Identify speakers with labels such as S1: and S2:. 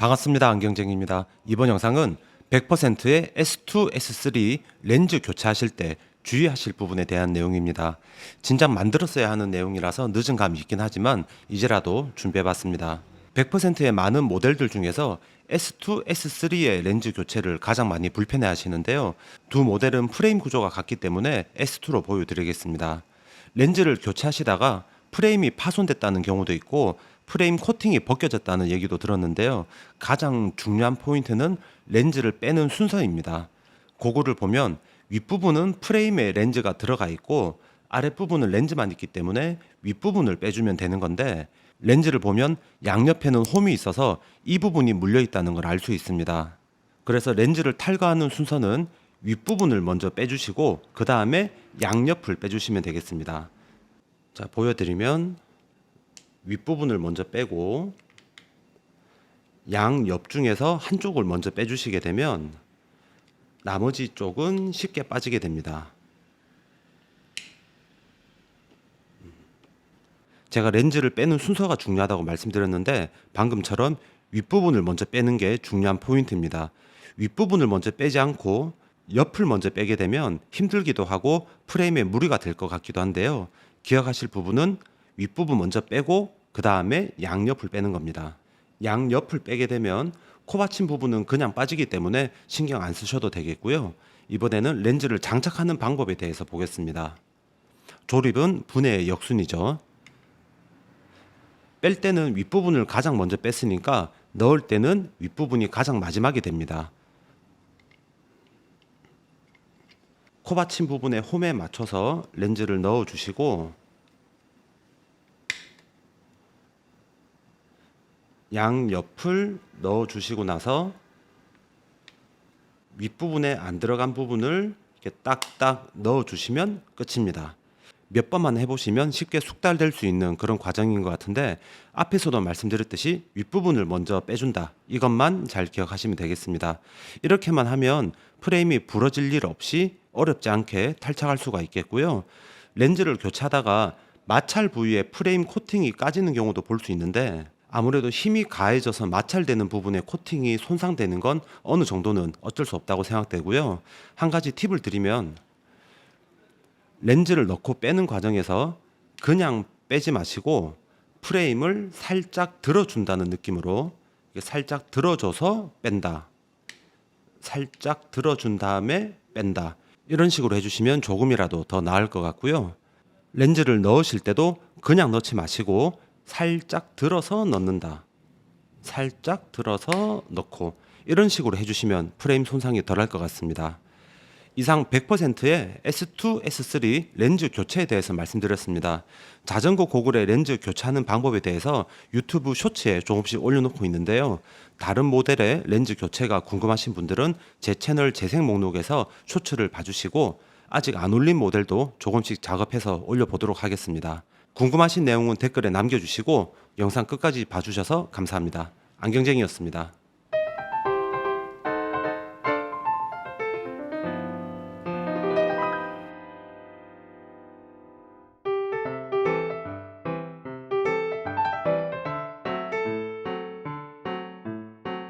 S1: 반갑습니다. 안경쟁입니다. 이번 영상은 100%의 S2, S3 렌즈 교체하실 때 주의하실 부분에 대한 내용입니다. 진작 만들었어야 하는 내용이라서 늦은 감이 있긴 하지만 이제라도 준비해봤습니다. 100%의 많은 모델들 중에서 S2, S3의 렌즈 교체를 가장 많이 불편해 하시는데요. 두 모델은 프레임 구조가 같기 때문에 S2로 보여드리겠습니다. 렌즈를 교체하시다가 프레임이 파손됐다는 경우도 있고 프레임 코팅이 벗겨졌다는 얘기도 들었는데요. 가장 중요한 포인트는 렌즈를 빼는 순서입니다. 고구를 보면 윗부분은 프레임에 렌즈가 들어가 있고 아랫부분은 렌즈만 있기 때문에 윗부분을 빼주면 되는 건데 렌즈를 보면 양옆에는 홈이 있어서 이 부분이 물려 있다는 걸 알 수 있습니다. 그래서 렌즈를 탈거하는 순서는 윗부분을 먼저 빼주시고 그 다음에 양옆을 빼주시면 되겠습니다. 자 보여드리면 윗부분을 먼저 빼고 양 옆 중에서 한쪽을 먼저 빼주시게 되면 나머지 쪽은 쉽게 빠지게 됩니다. 제가 렌즈를 빼는 순서가 중요하다고 말씀드렸는데 방금처럼 윗부분을 먼저 빼는 게 중요한 포인트입니다. 윗부분을 먼저 빼지 않고 옆을 먼저 빼게 되면 힘들기도 하고 프레임에 무리가 될 것 같기도 한데요. 기억하실 부분은 윗부분 먼저 빼고 그 다음에 양옆을 빼는 겁니다. 양옆을 빼게 되면 코 받침 부분은 그냥 빠지기 때문에 신경 안 쓰셔도 되겠고요. 이번에는 렌즈를 장착하는 방법에 대해서 보겠습니다. 조립은 분해의 역순이죠. 뺄 때는 윗부분을 가장 먼저 뺐으니까 넣을 때는 윗부분이 가장 마지막이 됩니다. 코 받침 부분의 홈에 맞춰서 렌즈를 넣어 주시고 양 옆을 넣어 주시고 나서 윗부분에 안 들어간 부분을 이렇게 딱딱 넣어 주시면 끝입니다. 몇 번만 해보시면 쉽게 숙달될 수 있는 그런 과정인 것 같은데 앞에서도 말씀드렸듯이 윗부분을 먼저 빼준다. 이것만 잘 기억하시면 되겠습니다. 이렇게만 하면 프레임이 부러질 일 없이 어렵지 않게 탈착할 수가 있겠고요. 렌즈를 교체하다가 마찰 부위에 프레임 코팅이 까지는 경우도 볼 수 있는데 아무래도 힘이 가해져서 마찰되는 부분에 코팅이 손상되는 건 어느 정도는 어쩔 수 없다고 생각되고요 한 가지 팁을 드리면 렌즈를 넣고 빼는 과정에서 그냥 빼지 마시고 프레임을 살짝 들어준다는 느낌으로 살짝 들어줘서 뺀다. 살짝 들어준 다음에 뺀다. 이런 식으로 해주시면 조금이라도 더 나을 것 같고요. 렌즈를 넣으실 때도 그냥 넣지 마시고 살짝 들어서 넣는다. 살짝 들어서 넣고 이런 식으로 해주시면 프레임 손상이 덜할 것 같습니다. 이상 100%의 S2, S3 렌즈 교체에 대해서 말씀드렸습니다. 자전거 고글의 렌즈 교체하는 방법에 대해서 유튜브 쇼츠에 조금씩 올려놓고 있는데요. 다른 모델의 렌즈 교체가 궁금하신 분들은 제 채널 재생 목록에서 쇼츠를 봐주시고 아직 안 올린 모델도 조금씩 작업해서 올려보도록 하겠습니다. 궁금하신 내용은 댓글에 남겨주시고 영상 끝까지 봐주셔서 감사합니다. 안경쟁이였습니다.